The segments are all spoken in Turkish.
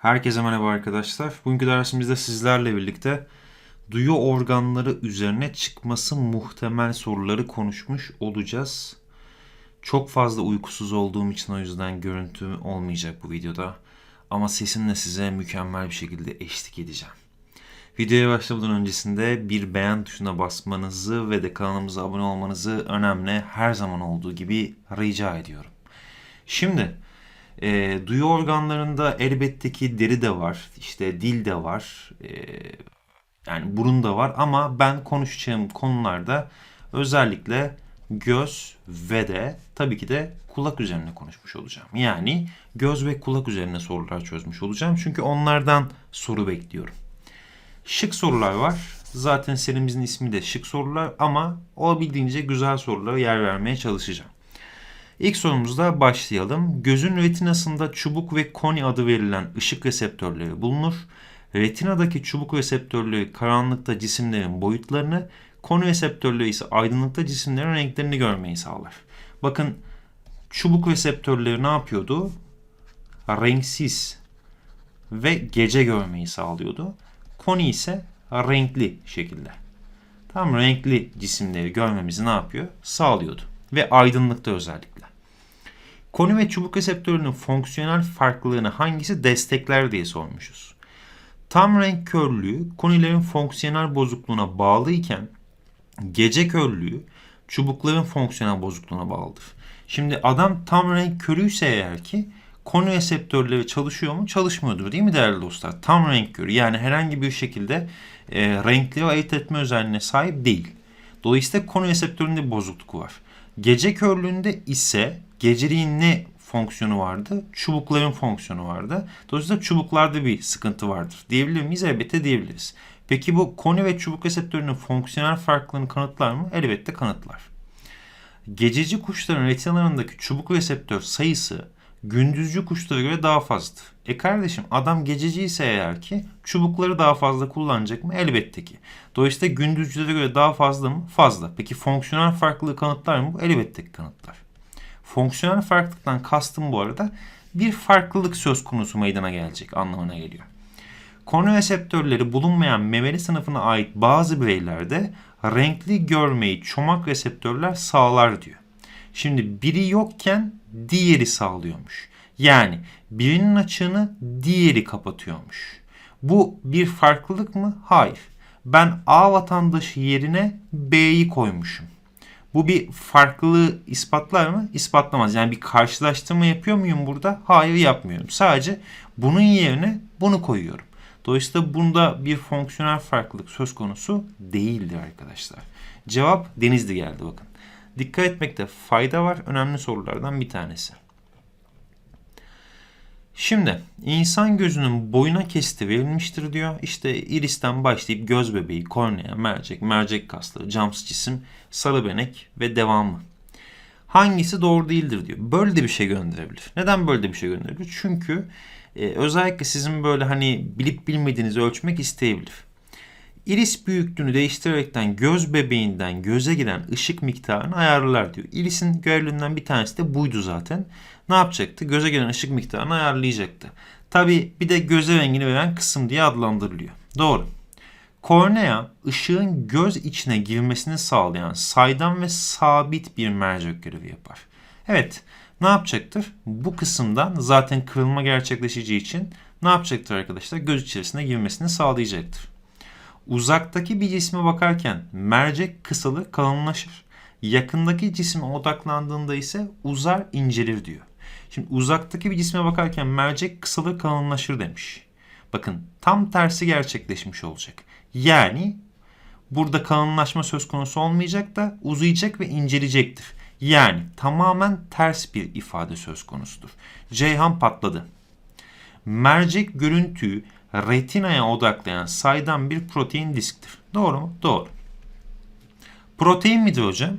Herkese merhaba arkadaşlar. Bugünkü dersimizde sizlerle birlikte duyu organları üzerine çıkması muhtemel soruları konuşmuş olacağız. Çok fazla uykusuz olduğum için o yüzden görüntü olmayacak bu videoda. Ama sesimle size mükemmel bir şekilde eşlik edeceğim. Videoya başlamadan öncesinde bir beğen tuşuna basmanızı ve de kanalımıza abone olmanızı önemli her zaman olduğu gibi rica ediyorum. Şimdi e, duyu organlarında elbette ki deri de var, işte dil de var, e, yani burun da var ama ben konuşacağım konularda özellikle göz ve de tabii ki de kulak üzerine konuşmuş olacağım. Yani göz ve kulak üzerine sorular çözmüş olacağım. Çünkü onlardan soru bekliyorum. Şık sorular var. Zaten serimizin ismi de şık sorular ama olabildiğince güzel sorulara yer vermeye çalışacağım. İlk sorumuzda başlayalım. Gözün retinasında çubuk ve koni adı verilen ışık reseptörleri bulunur. Retinadaki çubuk reseptörleri karanlıkta cisimlerin boyutlarını, koni reseptörleri ise aydınlıkta cisimlerin renklerini görmeyi sağlar. Bakın çubuk reseptörleri ne yapıyordu? Renksiz ve gece görmeyi sağlıyordu. Koni ise renkli şekilde. Tam renkli cisimleri görmemizi ne yapıyor? Sağlıyordu. Ve aydınlıkta özellikle. Koni ve çubuk reseptörünün fonksiyonel farklılığını hangisi destekler diye sormuşuz. Tam renk körlüğü konilerin fonksiyonel bozukluğuna bağlı iken gece körlüğü çubukların fonksiyonel bozukluğuna bağlıdır. Şimdi adam tam renk körüyse eğer ki koni reseptörleri çalışıyor mu? Çalışmıyordur değil mi değerli dostlar? Tam renk körü yani herhangi bir şekilde e, renkleri ayırt etme özelliğine sahip değil. Dolayısıyla koni reseptöründe bozukluk var. Gece körlüğünde ise geceliğin ne fonksiyonu vardı? Çubukların fonksiyonu vardı. Dolayısıyla çubuklarda bir sıkıntı vardır. Diyebilir miyiz? Elbette diyebiliriz. Peki bu koni ve çubuk reseptörünün fonksiyonel farklılığını kanıtlar mı? Elbette kanıtlar. Gececi kuşların retinalarındaki çubuk reseptör sayısı gündüzcü kuşlara göre daha fazladır. E kardeşim adam gececi ise eğer ki çubukları daha fazla kullanacak mı? Elbette ki. Dolayısıyla gündüzcülere göre daha fazla mı? Fazla. Peki fonksiyonel farklılığı kanıtlar mı? Elbette ki kanıtlar. Fonksiyonel farklılıktan kastım bu arada bir farklılık söz konusu meydana gelecek anlamına geliyor. Konu reseptörleri bulunmayan memeli sınıfına ait bazı bireylerde renkli görmeyi çomak reseptörler sağlar diyor. Şimdi biri yokken diğeri sağlıyormuş. Yani birinin açığını diğeri kapatıyormuş. Bu bir farklılık mı? Hayır. Ben A vatandaşı yerine B'yi koymuşum. Bu bir farklılığı ispatlar mı? İspatlamaz. Yani bir karşılaştırma yapıyor muyum burada? Hayır yapmıyorum. Sadece bunun yerine bunu koyuyorum. Dolayısıyla bunda bir fonksiyonel farklılık söz konusu değildir arkadaşlar. Cevap Denizli geldi bakın. Dikkat etmekte fayda var. Önemli sorulardan bir tanesi. Şimdi insan gözünün boyuna kesti verilmiştir diyor. İşte iristen başlayıp göz bebeği, kornea, mercek, mercek kasları, cams cisim, sarı benek ve devamı. Hangisi doğru değildir diyor. Böyle de bir şey gönderebilir. Neden böyle de bir şey gönderebilir? Çünkü e, özellikle sizin böyle hani bilip bilmediğinizi ölçmek isteyebilir. Iris büyüklüğünü değiştirerekten göz bebeğinden göze giren ışık miktarını ayarlar diyor. Iris'in görevlerinden bir tanesi de buydu zaten. Ne yapacaktı? Göze giren ışık miktarını ayarlayacaktı. Tabi bir de göze rengini veren kısım diye adlandırılıyor. Doğru. Kornea ışığın göz içine girmesini sağlayan saydam ve sabit bir mercek görevi yapar. Evet ne yapacaktır? Bu kısımdan zaten kırılma gerçekleşeceği için ne yapacaktır arkadaşlar? Göz içerisine girmesini sağlayacaktır. Uzaktaki bir cisme bakarken mercek kısalı kalınlaşır. Yakındaki cisme odaklandığında ise uzar incelir diyor. Şimdi uzaktaki bir cisme bakarken mercek kısalır kalınlaşır demiş. Bakın tam tersi gerçekleşmiş olacak. Yani burada kalınlaşma söz konusu olmayacak da uzayacak ve inceleyecektir. Yani tamamen ters bir ifade söz konusudur. Ceyhan patladı. Mercek görüntüyü retinaya odaklayan saydam bir protein disktir. Doğru mu? Doğru. Protein midir hocam?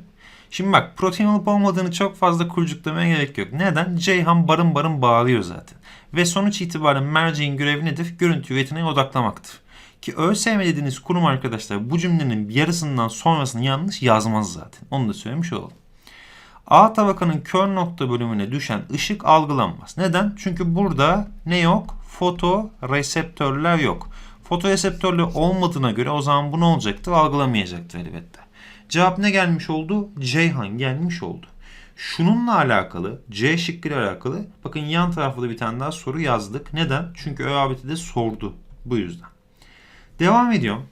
Şimdi bak protein olup olmadığını çok fazla kurcuklamaya gerek yok. Neden? Ceyhan barın barın bağlıyor zaten. Ve sonuç itibariyle merceğin görevi nedir? Görüntü retinaya odaklamaktır. Ki ÖSYM dediğiniz kurum arkadaşlar bu cümlenin yarısından sonrasını yanlış yazmaz zaten. Onu da söylemiş olalım. A tabakanın kör nokta bölümüne düşen ışık algılanmaz. Neden? Çünkü burada ne yok? fotoreseptörler yok. Fotoreseptörler olmadığına göre o zaman bu ne olacaktır? Algılamayacaktır elbette. Cevap ne gelmiş oldu? Ceyhan gelmiş oldu. Şununla alakalı, C şıkkıyla alakalı bakın yan tarafta bir tane daha soru yazdık. Neden? Çünkü ÖABT de sordu bu yüzden. Devam ediyorum.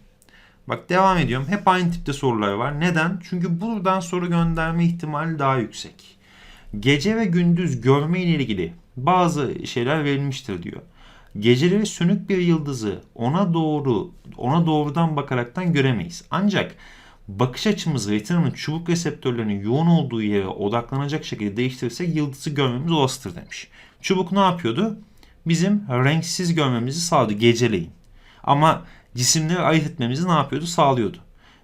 Bak devam ediyorum. Hep aynı tipte sorular var. Neden? Çünkü buradan soru gönderme ihtimali daha yüksek. Gece ve gündüz görme ile ilgili bazı şeyler verilmiştir diyor. Geceleri sönük bir yıldızı ona doğru ona doğrudan bakaraktan göremeyiz. Ancak bakış açımızı retinanın çubuk reseptörlerinin yoğun olduğu yere odaklanacak şekilde değiştirirsek yıldızı görmemiz olasıdır demiş. Çubuk ne yapıyordu? Bizim renksiz görmemizi sağladı geceleyin. Ama cisimleri ayırt etmemizi ne yapıyordu? Sağlıyordu.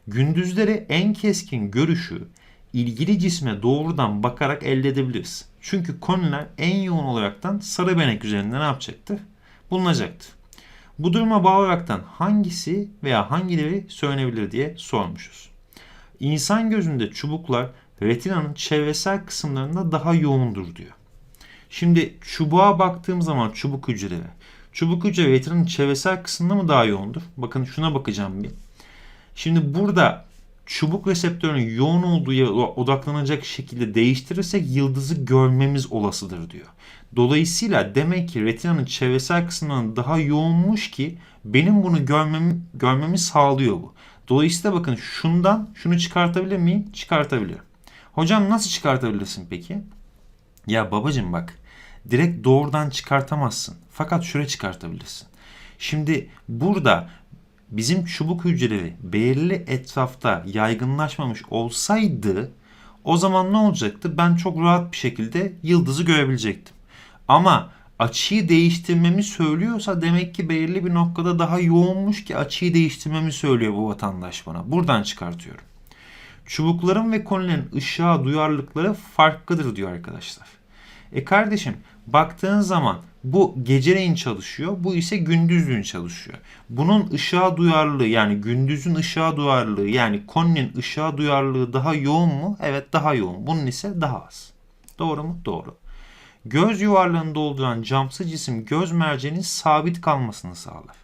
Gündüzleri en keskin görüşü ilgili cisme doğrudan bakarak elde edebiliriz. Çünkü koniler en yoğun olaraktan sarı benek üzerinde ne yapacaktır? Bulunacaktır. Bu duruma bağlı olaraktan hangisi veya hangileri söylenebilir diye sormuşuz. İnsan gözünde çubuklar retinanın çevresel kısımlarında daha yoğundur diyor. Şimdi çubuğa baktığım zaman çubuk hücreleri. Çubuk hücre retinanın çevresel kısmında mı daha yoğundur? Bakın şuna bakacağım bir. Şimdi burada çubuk reseptörünün yoğun olduğu yere odaklanacak şekilde değiştirirsek yıldızı görmemiz olasıdır diyor. Dolayısıyla demek ki retinanın çevresel kısmının daha yoğunmuş ki benim bunu görmemi, görmemi sağlıyor bu. Dolayısıyla bakın şundan şunu çıkartabilir miyim? Çıkartabilirim. Hocam nasıl çıkartabilirsin peki? Ya babacım bak direkt doğrudan çıkartamazsın. Fakat şöyle çıkartabilirsin. Şimdi burada bizim çubuk hücreleri belirli etrafta yaygınlaşmamış olsaydı o zaman ne olacaktı? Ben çok rahat bir şekilde yıldızı görebilecektim. Ama açıyı değiştirmemi söylüyorsa demek ki belirli bir noktada daha yoğunmuş ki açıyı değiştirmemi söylüyor bu vatandaş bana. Buradan çıkartıyorum. Çubukların ve konilerin ışığa duyarlılıkları farklıdır diyor arkadaşlar. E kardeşim baktığın zaman bu geceleyin çalışıyor. Bu ise gündüzlüğün çalışıyor. Bunun ışığa duyarlılığı yani gündüzün ışığa duyarlılığı yani koninin ışığa duyarlılığı daha yoğun mu? Evet daha yoğun. Bunun ise daha az. Doğru mu? Doğru. Göz yuvarlığını dolduran camsı cisim göz merceğinin sabit kalmasını sağlar.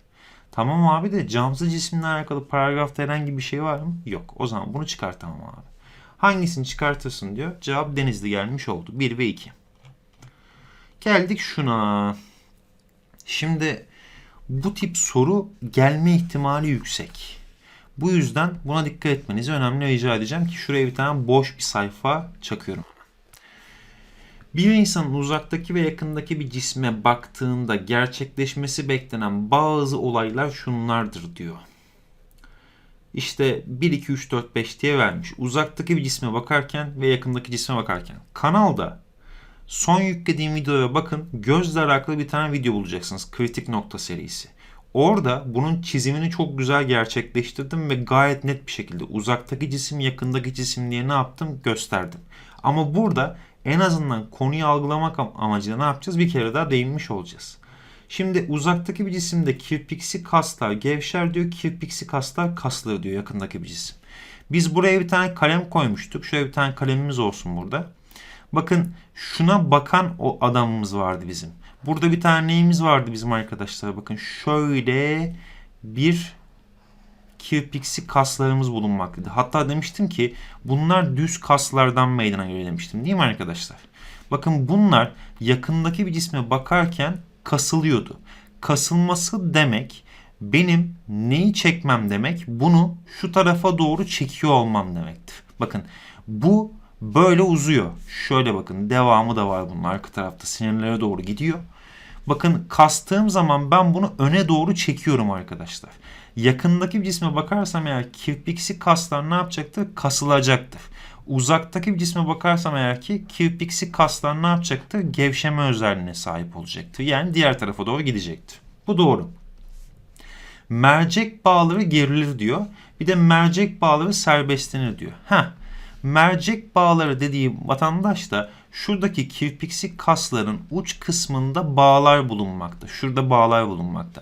Tamam abi de camsı cisimle alakalı paragrafta herhangi bir şey var mı? Yok. O zaman bunu çıkartamam abi. Hangisini çıkartırsın diyor. Cevap denizli gelmiş oldu. 1 ve 2. Geldik şuna. Şimdi bu tip soru gelme ihtimali yüksek. Bu yüzden buna dikkat etmenizi önemli rica edeceğim ki şuraya bir tane boş bir sayfa çakıyorum. Bir insanın uzaktaki ve yakındaki bir cisme baktığında gerçekleşmesi beklenen bazı olaylar şunlardır diyor. İşte 1, 2, 3, 4, 5 diye vermiş. Uzaktaki bir cisme bakarken ve yakındaki cisme bakarken. Kanalda son yüklediğim videoya bakın. Gözle alakalı bir tane video bulacaksınız. Kritik nokta serisi. Orada bunun çizimini çok güzel gerçekleştirdim ve gayet net bir şekilde uzaktaki cisim yakındaki cisim diye ne yaptım gösterdim. Ama burada en azından konuyu algılamak amacıyla ne yapacağız? Bir kere daha değinmiş olacağız. Şimdi uzaktaki bir cisimde kirpiksi kaslar gevşer diyor. Kirpiksi kaslar kasları diyor yakındaki bir cisim. Biz buraya bir tane kalem koymuştuk. Şöyle bir tane kalemimiz olsun burada. Bakın şuna bakan o adamımız vardı bizim. Burada bir tane neyimiz vardı bizim arkadaşlar. Bakın şöyle bir kirpiksi kaslarımız bulunmaktaydı. Hatta demiştim ki bunlar düz kaslardan meydana geliyor demiştim değil mi arkadaşlar? Bakın bunlar yakındaki bir cisme bakarken kasılıyordu. Kasılması demek benim neyi çekmem demek bunu şu tarafa doğru çekiyor olmam demektir. Bakın bu böyle uzuyor. Şöyle bakın devamı da var bunun arka tarafta sinirlere doğru gidiyor. Bakın kastığım zaman ben bunu öne doğru çekiyorum arkadaşlar. Yakındaki bir cisme bakarsam eğer kirpiksi kaslar ne yapacaktır? Kasılacaktır. Uzaktaki bir cisme bakarsam eğer ki kirpiksi kaslar ne yapacaktır? Gevşeme özelliğine sahip olacaktır. Yani diğer tarafa doğru gidecektir. Bu doğru. Mercek bağları gerilir diyor. Bir de mercek bağları serbestlenir diyor. Heh. Mercek bağları dediği vatandaş da şuradaki kirpiksi kasların uç kısmında bağlar bulunmakta. Şurada bağlar bulunmakta.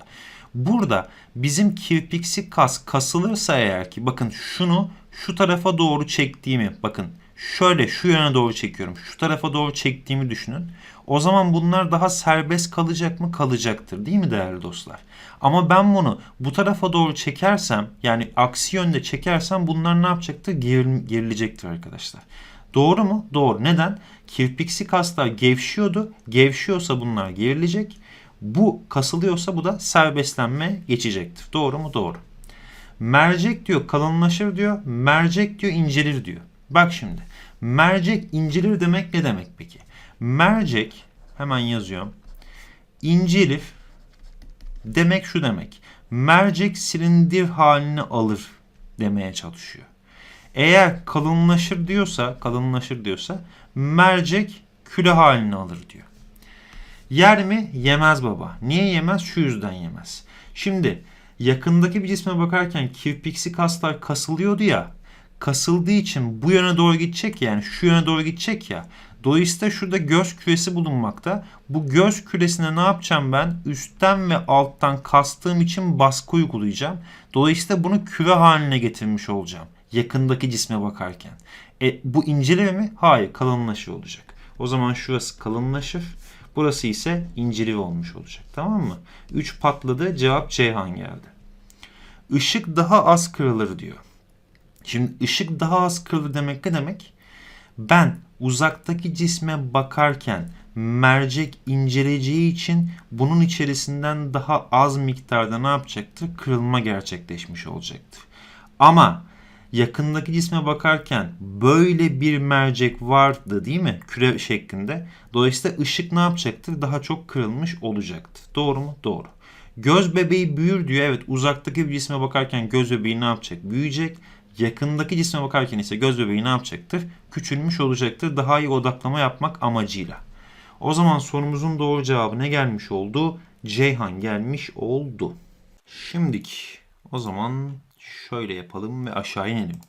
Burada bizim kirpiksi kas kasılırsa eğer ki bakın şunu şu tarafa doğru çektiğimi bakın şöyle şu yöne doğru çekiyorum. Şu tarafa doğru çektiğimi düşünün. O zaman bunlar daha serbest kalacak mı? Kalacaktır değil mi değerli dostlar? Ama ben bunu bu tarafa doğru çekersem yani aksi yönde çekersem bunlar ne yapacaktır? Geril, gerilecektir arkadaşlar. Doğru mu? Doğru. Neden? Kirpiksi kaslar gevşiyordu. Gevşiyorsa bunlar gerilecek. Bu kasılıyorsa bu da serbestlenme geçecektir. Doğru mu? Doğru. Mercek diyor kalınlaşır diyor. Mercek diyor incelir diyor. Bak şimdi. Mercek incelir demek ne demek peki? Mercek hemen yazıyorum. İncelir demek şu demek. Mercek silindir halini alır demeye çalışıyor. Eğer kalınlaşır diyorsa, kalınlaşır diyorsa mercek küre halini alır diyor. Yer mi? Yemez baba. Niye yemez? Şu yüzden yemez. Şimdi yakındaki bir cisme bakarken kirpiksi kaslar kasılıyordu ya. Kasıldığı için bu yöne doğru gidecek yani şu yöne doğru gidecek ya. Dolayısıyla şurada göz küresi bulunmakta. Bu göz küresine ne yapacağım ben? Üstten ve alttan kastığım için baskı uygulayacağım. Dolayısıyla bunu küre haline getirmiş olacağım. Yakındaki cisme bakarken. E, bu inceleme mi? Hayır kalınlaşır olacak. O zaman şurası kalınlaşır. Burası ise inceli olmuş olacak. Tamam mı? 3 patladı. Cevap Ceyhan geldi. Işık daha az kırılır diyor. Şimdi ışık daha az kırılır demek ne demek? Ben uzaktaki cisme bakarken mercek inceleyeceği için bunun içerisinden daha az miktarda ne yapacaktır? Kırılma gerçekleşmiş olacaktır. Ama yakındaki cisme bakarken böyle bir mercek vardı değil mi? Küre şeklinde. Dolayısıyla ışık ne yapacaktır? Daha çok kırılmış olacaktır. Doğru mu? Doğru. Göz bebeği büyür diyor. Evet uzaktaki bir cisme bakarken göz bebeği ne yapacak? Büyüyecek. Yakındaki cisme bakarken ise göz bebeği ne yapacaktır? Küçülmüş olacaktır. Daha iyi odaklama yapmak amacıyla. O zaman sorumuzun doğru cevabı ne gelmiş oldu? Ceyhan gelmiş oldu. Şimdiki o zaman şöyle yapalım ve aşağı inelim.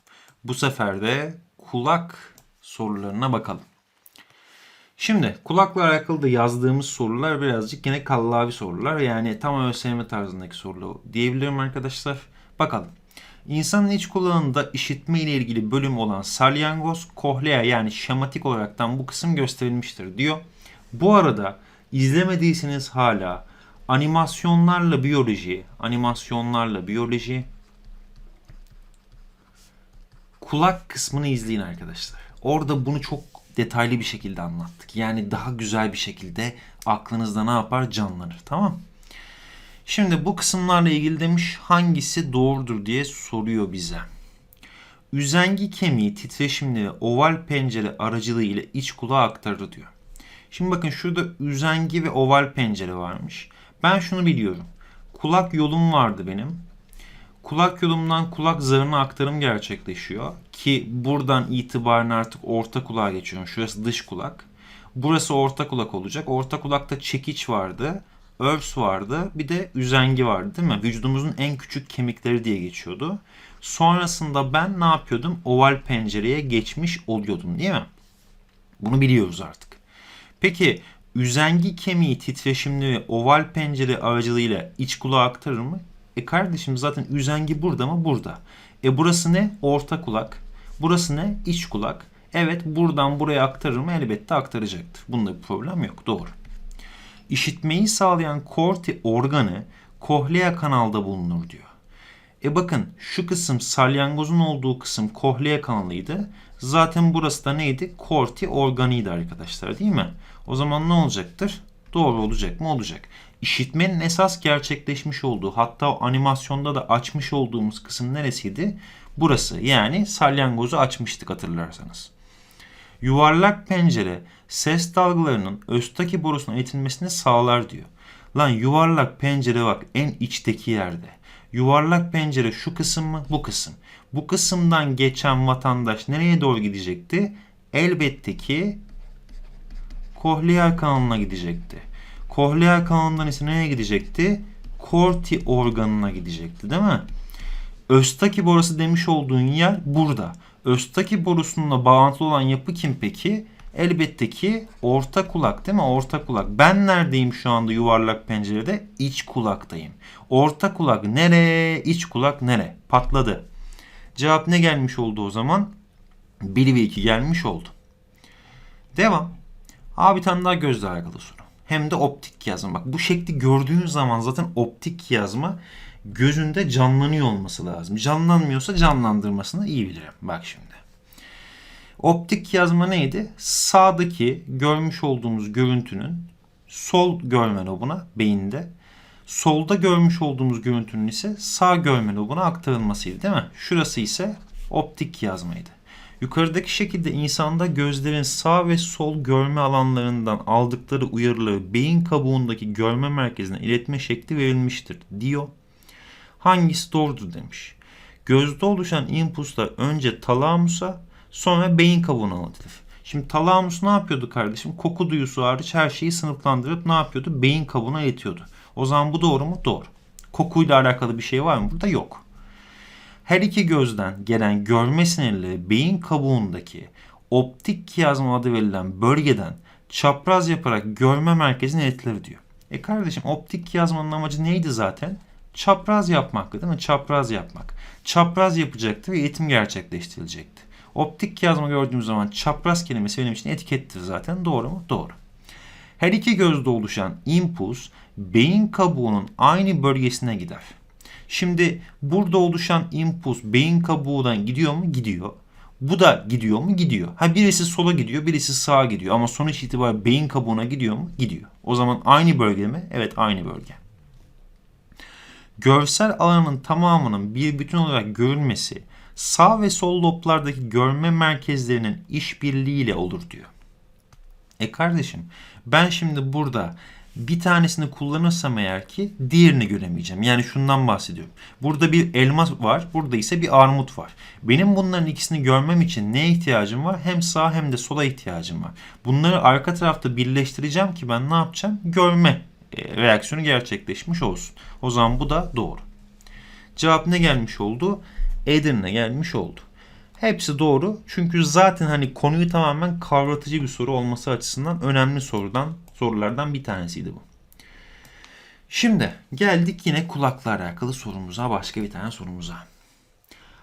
Bu sefer de kulak sorularına bakalım. Şimdi kulakla alakalı da yazdığımız sorular birazcık yine kallavi sorular. Yani tam ÖSYM tarzındaki sorular diyebilirim arkadaşlar. Bakalım. İnsanın iç kulağında işitme ile ilgili bölüm olan salyangoz, kohlea yani şematik olaraktan bu kısım gösterilmiştir diyor. Bu arada izlemediyseniz hala animasyonlarla biyoloji, animasyonlarla biyoloji kulak kısmını izleyin arkadaşlar. Orada bunu çok detaylı bir şekilde anlattık. Yani daha güzel bir şekilde aklınızda ne yapar canlanır. Tamam Şimdi bu kısımlarla ilgili demiş hangisi doğrudur diye soruyor bize. Üzengi kemiği titreşimli oval pencere aracılığı ile iç kulağa aktarır diyor. Şimdi bakın şurada üzengi ve oval pencere varmış. Ben şunu biliyorum. Kulak yolum vardı benim. Kulak yolumdan kulak zarına aktarım gerçekleşiyor. Ki buradan itibaren artık orta kulağa geçiyorum. Şurası dış kulak. Burası orta kulak olacak. Orta kulakta çekiç vardı. Örs vardı. Bir de üzengi vardı değil mi? Vücudumuzun en küçük kemikleri diye geçiyordu. Sonrasında ben ne yapıyordum? Oval pencereye geçmiş oluyordum değil mi? Bunu biliyoruz artık. Peki üzengi kemiği titreşimli ve oval pencere aracılığıyla iç kulağa aktarır mı? E kardeşim zaten üzengi burada mı? Burada. E burası ne? Orta kulak. Burası ne? İç kulak. Evet buradan buraya aktarır mı? Elbette aktaracaktır. Bunda bir problem yok. Doğru. İşitmeyi sağlayan korti organı kohlea kanalda bulunur diyor. E bakın şu kısım salyangozun olduğu kısım kohlea kanalıydı. Zaten burası da neydi? Korti organıydı arkadaşlar değil mi? O zaman ne olacaktır? Doğru olacak mı? Olacak. İşitmenin esas gerçekleşmiş olduğu hatta animasyonda da açmış olduğumuz kısım neresiydi? Burası yani salyangozu açmıştık hatırlarsanız. Yuvarlak pencere ses dalgalarının östaki borusuna iletilmesini sağlar diyor. Lan yuvarlak pencere bak en içteki yerde. Yuvarlak pencere şu kısım mı? Bu kısım. Bu kısımdan geçen vatandaş nereye doğru gidecekti? Elbette ki kohleal kanalına gidecekti. Kohleal kanalından ise nereye gidecekti? Korti organına gidecekti değil mi? Östaki borusu demiş olduğun yer burada. Östaki borusununla bağlantılı olan yapı kim peki? Elbette ki orta kulak değil mi? Orta kulak. Ben neredeyim şu anda yuvarlak pencerede? İç kulaktayım. Orta kulak nere? İç kulak nere? Patladı. Cevap ne gelmiş oldu o zaman? 1 ve 2 gelmiş oldu. Devam. Abi bir tane daha gözle alakalı soru. Hem de optik yazma. Bak bu şekli gördüğün zaman zaten optik yazma gözünde canlanıyor olması lazım. Canlanmıyorsa canlandırmasını iyi bilirim. Bak şimdi. Optik yazma neydi? Sağdaki görmüş olduğumuz görüntünün sol görme lobuna beyinde, solda görmüş olduğumuz görüntünün ise sağ görme lobuna aktarılmasıydı değil mi? Şurası ise optik yazmaydı. Yukarıdaki şekilde insanda gözlerin sağ ve sol görme alanlarından aldıkları uyarıları beyin kabuğundaki görme merkezine iletme şekli verilmiştir diyor. Hangisi doğrudur demiş. Gözde oluşan impulslar önce talamusa sonra beyin kabuğuna anlatılır. Şimdi talamus ne yapıyordu kardeşim? Koku duyusu hariç her şeyi sınıflandırıp ne yapıyordu? Beyin kabuğuna iletiyordu. O zaman bu doğru mu? Doğru. Kokuyla alakalı bir şey var mı? Burada yok. Her iki gözden gelen görme sinirleri beyin kabuğundaki optik kiyazma adı verilen bölgeden çapraz yaparak görme merkezine iletilir diyor. E kardeşim optik kiyazmanın amacı neydi zaten? Çapraz yapmaktı değil mi? Çapraz yapmak. Çapraz yapacaktı ve eğitim gerçekleştirilecekti. Optik yazma gördüğümüz zaman çapraz kelimesi benim için etikettir zaten. Doğru mu? Doğru. Her iki gözde oluşan impuls beyin kabuğunun aynı bölgesine gider. Şimdi burada oluşan impuls beyin kabuğundan gidiyor mu? Gidiyor. Bu da gidiyor mu? Gidiyor. Ha birisi sola gidiyor, birisi sağa gidiyor ama sonuç itibariyle beyin kabuğuna gidiyor mu? Gidiyor. O zaman aynı bölge mi? Evet aynı bölge. Görsel alanın tamamının bir bütün olarak görülmesi sağ ve sol loblardaki görme merkezlerinin işbirliğiyle olur diyor. E kardeşim ben şimdi burada bir tanesini kullanırsam eğer ki diğerini göremeyeceğim. Yani şundan bahsediyorum. Burada bir elma var, burada ise bir armut var. Benim bunların ikisini görmem için neye ihtiyacım var? Hem sağ hem de sola ihtiyacım var. Bunları arka tarafta birleştireceğim ki ben ne yapacağım? Görme e, reaksiyonu gerçekleşmiş olsun. O zaman bu da doğru. Cevap ne gelmiş oldu? Edirne gelmiş oldu. Hepsi doğru. Çünkü zaten hani konuyu tamamen kavratıcı bir soru olması açısından önemli sorudan sorulardan bir tanesiydi bu. Şimdi geldik yine kulakla alakalı sorumuza, başka bir tane sorumuza.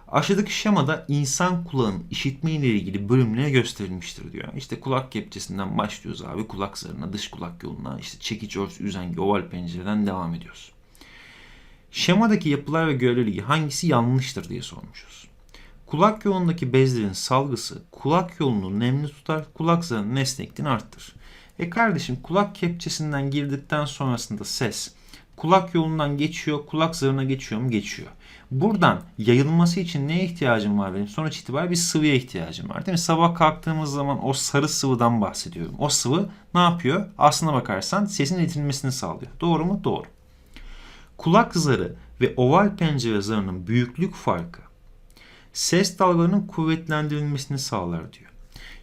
Aşağıdaki şemada insan kulağının işitme ile ilgili bölümleri gösterilmiştir diyor. İşte kulak kepçesinden başlıyoruz abi. Kulak zarına, dış kulak yoluna, işte çekiç, örs, üzengi, oval pencereden devam ediyoruz. Şemadaki yapılar ve göreliliği hangisi yanlıştır diye sormuşuz. Kulak yolundaki bezlerin salgısı kulak yolunu nemli tutar, kulak zarının esnekliğini arttırır. E kardeşim kulak kepçesinden girdikten sonrasında ses kulak yolundan geçiyor, kulak zarına geçiyor mu? Geçiyor. Buradan yayılması için neye ihtiyacım var benim? Sonuç itibariyle bir sıvıya ihtiyacım var. Değil mi? Sabah kalktığımız zaman o sarı sıvıdan bahsediyorum. O sıvı ne yapıyor? Aslına bakarsan sesin iletilmesini sağlıyor. Doğru mu? Doğru. Kulak zarı ve oval pencere zarının büyüklük farkı ses dalgalarının kuvvetlendirilmesini sağlar diyor.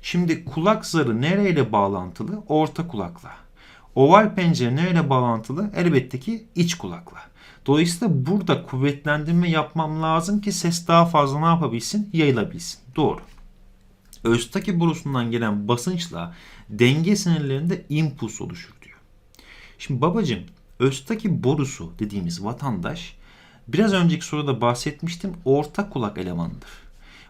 Şimdi kulak zarı nereyle bağlantılı? Orta kulakla. Oval pencere nereyle bağlantılı? Elbette ki iç kulakla. Dolayısıyla burada kuvvetlendirme yapmam lazım ki ses daha fazla ne yapabilsin? Yayılabilsin. Doğru. Östaki borusundan gelen basınçla denge sinirlerinde impuls oluşur diyor. Şimdi babacım Östaki borusu dediğimiz vatandaş biraz önceki soruda bahsetmiştim orta kulak elemanıdır.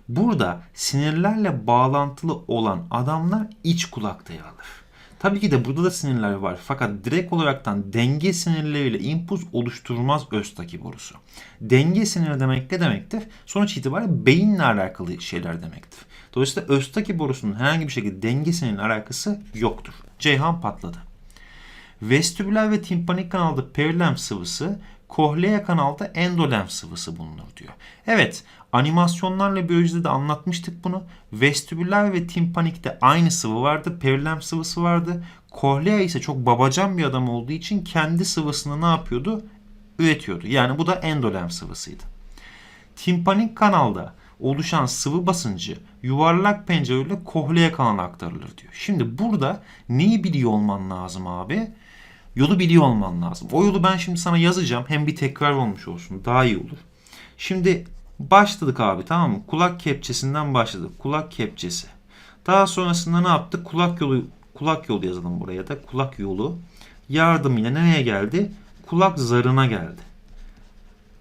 Burada sinirlerle bağlantılı olan adamlar iç kulakta yer alır. Tabii ki de burada da sinirler var fakat direkt olaraktan denge sinirleriyle impuls oluşturmaz östaki borusu. Denge siniri demek ne demektir? Sonuç itibariyle beyinle alakalı şeyler demektir. Dolayısıyla östaki borusunun herhangi bir şekilde denge siniriyle alakası yoktur. Ceyhan patladı. Vestibüler ve timpanik kanalda perilenf sıvısı, kohlea kanalda endolenf sıvısı bulunur diyor. Evet, animasyonlarla biyolojide de anlatmıştık bunu. Vestibüler ve timpanikte aynı sıvı vardı, perilenf sıvısı vardı. Kohlea ise çok babacan bir adam olduğu için kendi sıvısını ne yapıyordu? Üretiyordu. Yani bu da endolenf sıvısıydı. Timpanik kanalda oluşan sıvı basıncı yuvarlak pencereyle kohlea kanalına aktarılır diyor. Şimdi burada neyi biliyor olman lazım abi? Yolu biliyor olman lazım. O yolu ben şimdi sana yazacağım. Hem bir tekrar olmuş olsun. Daha iyi olur. Şimdi başladık abi tamam mı? Kulak kepçesinden başladık. Kulak kepçesi. Daha sonrasında ne yaptık? Kulak yolu kulak yolu yazalım buraya da. Kulak yolu yardımıyla nereye geldi? Kulak zarına geldi.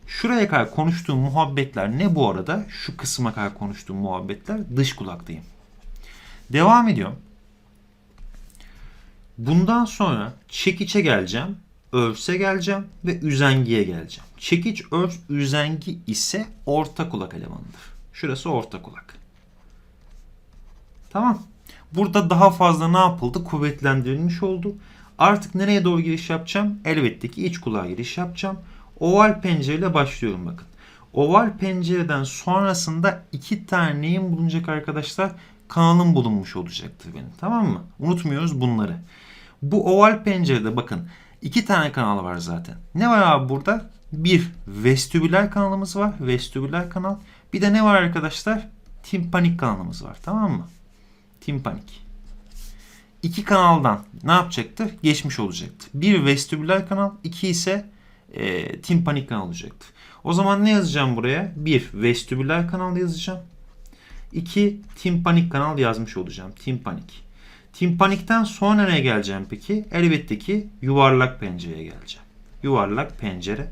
Şuraya kadar konuştuğum muhabbetler ne bu arada? Şu kısma kadar konuştuğum muhabbetler dış kulaktayım. Devam ediyorum. Bundan sonra çekiçe geleceğim, örse geleceğim ve üzengiye geleceğim. Çekiç, örs, üzengi ise orta kulak elemanıdır. Şurası orta kulak. Tamam. Burada daha fazla ne yapıldı? Kuvvetlendirilmiş oldu. Artık nereye doğru giriş yapacağım? Elbette ki iç kulağa giriş yapacağım. Oval pencereyle başlıyorum bakın. Oval pencereden sonrasında iki tane neyim bulunacak arkadaşlar? Kanalım bulunmuş olacaktır benim. Tamam mı? Unutmuyoruz bunları. Bu oval pencerede bakın iki tane kanal var zaten. Ne var abi burada? Bir vestibüler kanalımız var. Vestibüler kanal. Bir de ne var arkadaşlar? Timpanik kanalımız var. Tamam mı? Timpanik. İki kanaldan ne yapacaktır? Geçmiş olacaktır. Bir vestibüler kanal, iki ise e, timpanik kanal olacaktır. O zaman ne yazacağım buraya? Bir vestibüler kanal yazacağım. İki timpanik kanal yazmış olacağım. Timpanik. Timpanikten sonra nereye geleceğim peki? Elbette ki yuvarlak pencereye geleceğim. Yuvarlak pencere.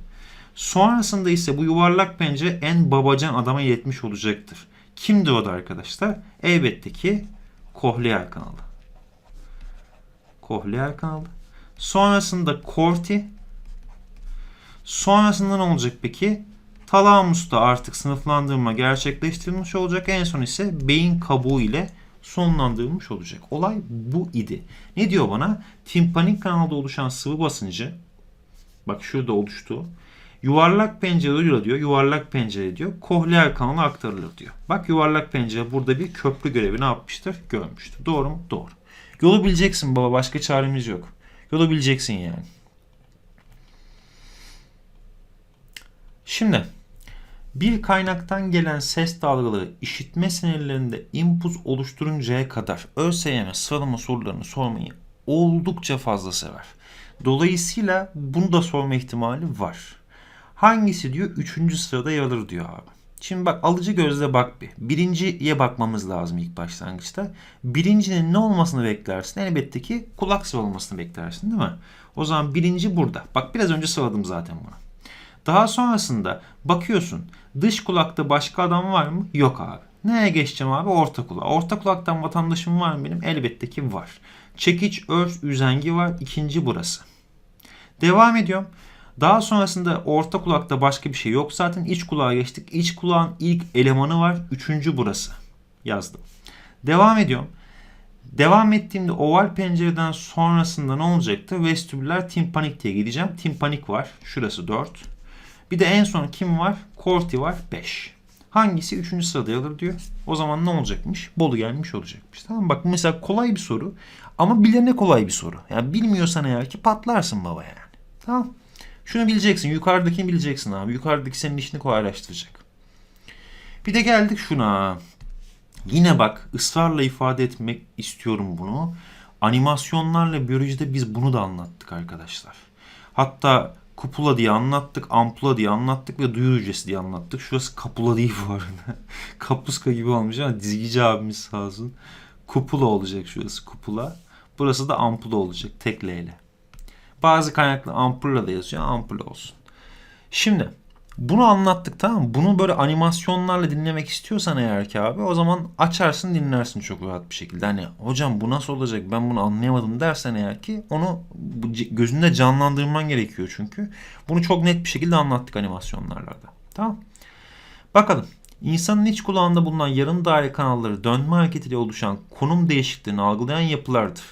Sonrasında ise bu yuvarlak pencere en babacan adama yetmiş olacaktır. Kimdi o da arkadaşlar? Elbette ki kohleal kanalı. Kohleal kanalı. Sonrasında korti. Sonrasında ne olacak peki? Talamusta artık sınıflandırma gerçekleştirilmiş olacak. En son ise beyin kabuğu ile sonlandırılmış olacak. Olay bu idi. Ne diyor bana? Timpanik kanalda oluşan sıvı basıncı bak şurada oluştu. Yuvarlak pencere diyor. Yuvarlak pencere diyor. Kohleal kanala aktarılır diyor. Bak yuvarlak pencere burada bir köprü görevi ne yapmıştır? Görmüştür. Doğru mu? Doğru. Yolu bileceksin baba. Başka çaremiz yok. Yolu bileceksin yani. Şimdi bir kaynaktan gelen ses dalgaları işitme sinirlerinde impuls oluşturuncaya kadar ÖSYM sıralama sorularını sormayı oldukça fazla sever. Dolayısıyla bunu da sorma ihtimali var. Hangisi diyor? Üçüncü sırada yer alır diyor abi. Şimdi bak alıcı gözle bak bir. Birinciye bakmamız lazım ilk başlangıçta. Birincinin ne olmasını beklersin? Elbette ki kulak sıvı beklersin değil mi? O zaman birinci burada. Bak biraz önce sıradım zaten bunu. Daha sonrasında bakıyorsun dış kulakta başka adam var mı? Yok abi. Neye geçeceğim abi? Orta kulak. Orta kulaktan vatandaşım var mı benim? Elbette ki var. Çekiç, örs, üzengi var. İkinci burası. Devam ediyorum. Daha sonrasında orta kulakta başka bir şey yok. Zaten iç kulağa geçtik. İç kulağın ilk elemanı var. Üçüncü burası. Yazdım. Devam ediyorum. Devam ettiğimde oval pencereden sonrasında ne olacaktı? Vestibüler timpanik diye gideceğim. Timpanik var. Şurası 4. Bir de en son kim var? Korti var 5. Hangisi 3. sırada alır diyor. O zaman ne olacakmış? Bolu gelmiş olacakmış. Tamam bak mesela kolay bir soru ama bilene kolay bir soru. Yani bilmiyorsan eğer ki patlarsın baba yani. Tamam. Şunu bileceksin. Yukarıdakini bileceksin abi. Yukarıdaki senin işini kolaylaştıracak. Bir de geldik şuna. Yine bak ısrarla ifade etmek istiyorum bunu. Animasyonlarla biyolojide biz bunu da anlattık arkadaşlar. Hatta kupula diye anlattık, ampula diye anlattık ve duyu hücresi diye anlattık. Şurası kapula değil bu arada. Kapuska gibi olmuş ama dizgici abimiz sağ olsun. Kupula olacak şurası kupula. Burası da ampula olacak tek. Bazı kaynaklı ampulla da yazıyor. Ampul olsun. Şimdi bunu anlattık tamam mı? Bunu böyle animasyonlarla dinlemek istiyorsan eğer ki abi o zaman açarsın dinlersin çok rahat bir şekilde. Hani hocam bu nasıl olacak ben bunu anlayamadım dersen eğer ki onu gözünde canlandırman gerekiyor çünkü. Bunu çok net bir şekilde anlattık animasyonlarla da. Tamam. Bakalım. İnsanın iç kulağında bulunan yarım daire kanalları dönme hareketiyle oluşan konum değişikliğini algılayan yapılardır.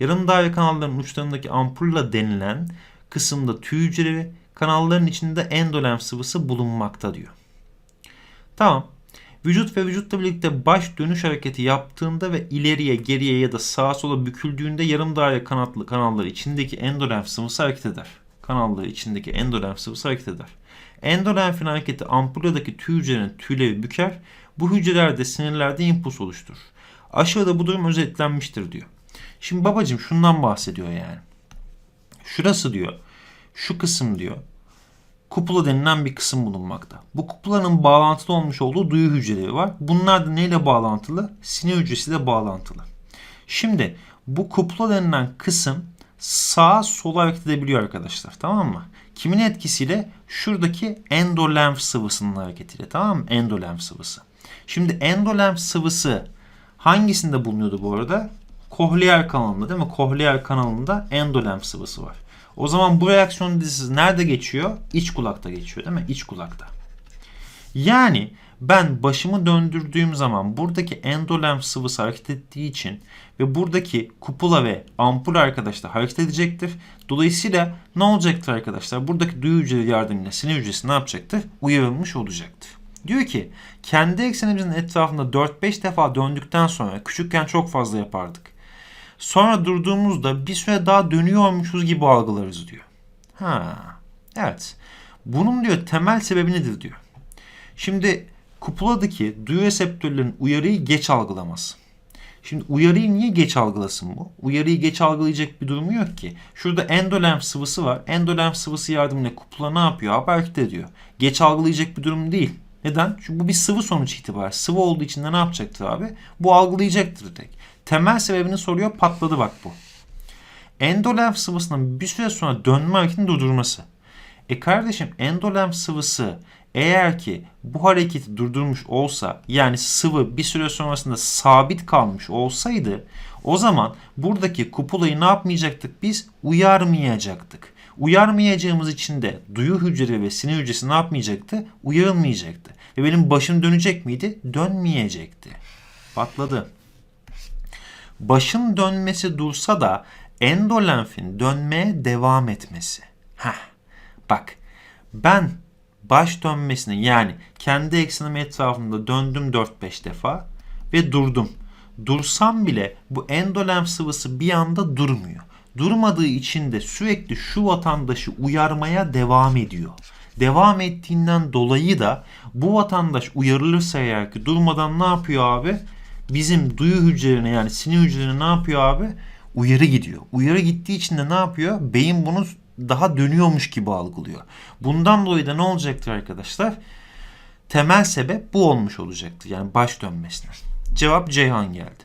Yarım daire kanalların uçlarındaki ampulla denilen kısımda tüy hücreleri, kanalların içinde endolenf sıvısı bulunmakta diyor. Tamam. Vücut ve vücutla birlikte baş dönüş hareketi yaptığında ve ileriye, geriye ya da sağa sola büküldüğünde yarım daire kanatlı kanalları içindeki endolenf sıvısı hareket eder. Kanalları içindeki endolenf sıvısı hareket eder. Endolenfin hareketi ampuladaki tüy hücrenin tüyleri büker. Bu hücrelerde sinirlerde impuls oluşturur. Aşağıda bu durum özetlenmiştir diyor. Şimdi babacım şundan bahsediyor yani. Şurası diyor. Şu kısım diyor. Kupula denilen bir kısım bulunmakta. Bu kupulanın bağlantılı olmuş olduğu duyu hücreleri var. Bunlar da neyle bağlantılı? Sinir hücresiyle bağlantılı. Şimdi bu kupula denilen kısım sağa sola hareket edebiliyor arkadaşlar. Tamam mı? Kimin etkisiyle? Şuradaki endolenf sıvısının hareketiyle tamam mı? Endolenf sıvısı. Şimdi endolenf sıvısı hangisinde bulunuyordu bu arada? Kohleer kanalında değil mi? Kohleer kanalında endolenf sıvısı var. O zaman bu reaksiyon dizisi nerede geçiyor? İç kulakta geçiyor değil mi? İç kulakta. Yani ben başımı döndürdüğüm zaman buradaki endolenf sıvısı hareket ettiği için ve buradaki kupula ve ampul arkadaşlar hareket edecektir. Dolayısıyla ne olacaktır arkadaşlar? Buradaki duyu hücreleri yardımıyla sinir hücresi ne yapacaktır? Uyarılmış olacaktır. Diyor ki kendi eksenimizin etrafında 4-5 defa döndükten sonra küçükken çok fazla yapardık. Sonra durduğumuzda bir süre daha dönüyormuşuz gibi algılarız diyor. Ha, evet. Bunun diyor temel sebebi nedir diyor. Şimdi kupuladaki duyu reseptörlerin uyarıyı geç algılaması. Şimdi uyarıyı niye geç algılasın bu? Uyarıyı geç algılayacak bir durumu yok ki. Şurada endolenf sıvısı var. Endolenf sıvısı yardımıyla kupula ne yapıyor? Hareket ediyor. Geç algılayacak bir durum değil. Neden? Çünkü bu bir sıvı sonuç itibariyle. Sıvı olduğu için de ne yapacaktır abi? Bu algılayacaktır tek. Temel sebebini soruyor patladı bak bu. Endolenf sıvısının bir süre sonra dönme hareketini durdurması. E kardeşim endolenf sıvısı eğer ki bu hareketi durdurmuş olsa yani sıvı bir süre sonrasında sabit kalmış olsaydı o zaman buradaki kupulayı ne yapmayacaktık biz? Uyarmayacaktık. Uyarmayacağımız için de duyu hücreleri ve sinir hücresi ne yapmayacaktı? Uyarılmayacaktı. Ve benim başım dönecek miydi? Dönmeyecekti. Patladı. Başın dönmesi dursa da endolenfin dönmeye devam etmesi. Heh. Bak ben baş dönmesini yani kendi eksenim etrafında döndüm 4-5 defa ve durdum. Dursam bile bu endolenf sıvısı bir anda durmuyor. Durmadığı için de sürekli şu vatandaşı uyarmaya devam ediyor. Devam ettiğinden dolayı da bu vatandaş uyarılırsa eğer ki durmadan ne yapıyor abi? Bizim duyu hücrelerine yani sinir hücrelerine ne yapıyor abi? Uyarı gidiyor. Uyarı gittiği için de ne yapıyor? Beyin bunu daha dönüyormuş gibi algılıyor. Bundan dolayı da ne olacaktır arkadaşlar? Temel sebep bu olmuş olacaktır. Yani baş dönmesine. Cevap Ceyhan geldi.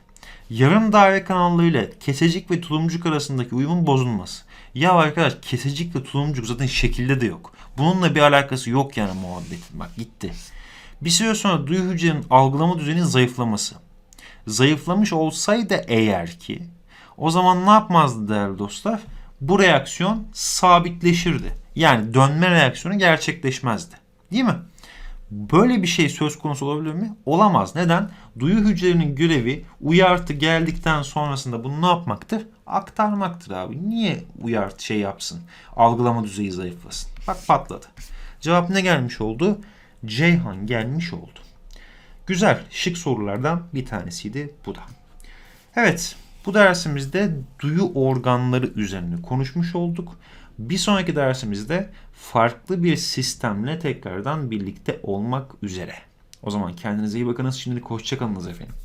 Yarım daire kanallarıyla kesecik ve tulumcuk arasındaki uyumun bozulması. Ya arkadaş kesecik ve tulumcuk zaten şekilde de yok. Bununla bir alakası yok yani muhabbetin. Bak gitti. Bir süre sonra duyu hücrenin algılama düzeninin zayıflaması. Zayıflamış olsaydı eğer ki o zaman ne yapmazdı değerli dostlar? Bu reaksiyon sabitleşirdi. Yani dönme reaksiyonu gerçekleşmezdi. Değil mi? Böyle bir şey söz konusu olabilir mi? Olamaz. Neden? Duyu hücrelerinin görevi uyartı geldikten sonrasında bunu ne yapmaktır? Aktarmaktır abi. Niye uyartı şey yapsın? Algılama düzeyi zayıflasın. Bak patladı. Cevap ne gelmiş oldu? Ceyhan gelmiş oldu. Güzel, şık sorulardan bir tanesiydi bu da. Evet, bu dersimizde duyu organları üzerine konuşmuş olduk. Bir sonraki dersimizde farklı bir sistemle tekrardan birlikte olmak üzere. O zaman kendinize iyi bakınız. Şimdilik hoşçakalınız efendim.